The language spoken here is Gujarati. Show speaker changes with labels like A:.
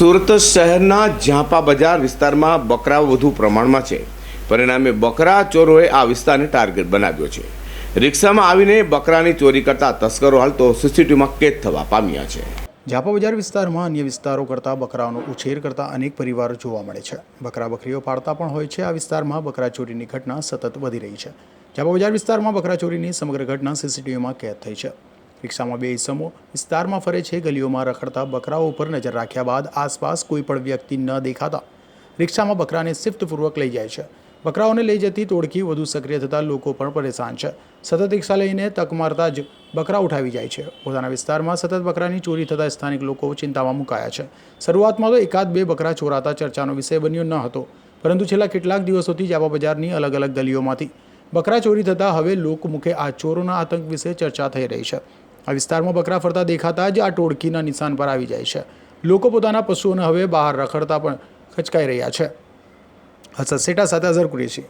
A: સુરત શહેરના ઝાંપા બજાર વિસ્તારમાં બકરા વધુ પ્રમાણમાં છે. પરિણામે બકરા ચોરોએ આ વિસ્તારને ટાર્ગેટ બનાવ્યો છે. રિક્ષામાં આવીને બકરાની ચોરી કરતા તસ્કરો હાલ તો સીસીટીવીમાં કેદ થવા પામ્યા છે.
B: ઝાપા બજાર વિસ્તારમાં અન્ય વિસ્તારો કરતાં બકરાઓનો ઉછેર કરતા અનેક પરિવારો જોવા મળે છે. બકરા બકરીઓ પાળતા પણ હોય છે. આ વિસ્તારમાં બકરા ચોરીની ઘટના સતત વધી રહી છે. ઝાપા બજાર વિસ્તારમાં બકરા ચોરીની સમગ્ર ઘટના સીસીટીવીમાં કેદ થઈ છે. રિક્ષામાં બે ઇસમો વિસ્તારમાં ફરે છે. ગલીઓમાં રખડતા બકરાઓ ઉપર નજર રાખ્યા બાદ આસપાસ કોઈ પણ વ્યક્તિ ન દેખાતા રિક્ષામાં બકરાને શિફ્ટપૂર્વક લઈ જાય છે. બકરાઓને લઈ જતી તોડકી વધુ સક્રિય થતાં લોકો પણ પરેશાન છે. સતત રિક્ષા લઈને તક મારતા જ બકરા ઉઠાવી જાય છે. પોતાના વિસ્તારમાં સતત બકરાની ચોરી થતાં સ્થાનિક લોકો ચિંતામાં મુકાયા છે. શરૂઆતમાં તો એકાદ બે બકરા ચોરાતા ચર્ચાનો વિષય બન્યો ન હતો, પરંતુ છેલ્લા કેટલાક દિવસોથી જાવા બજારની અલગ અલગ ગલીઓમાંથી બકરા ચોરી થતાં હવે લોકમુખે આ ચોરોના આતંક વિશે ચર્ચા થઈ રહી છે. આ વિસ્તારમાં બકરા ફરતા દેખાતા જ આ ટોળકીના નિશાન પર આવી જાય છે. લોકો પોતાના પશુઓને હવે બહાર રખડતા પણ ખચકાઈ રહ્યા છે. હસસેટા સાથે અઝર કુરેશી.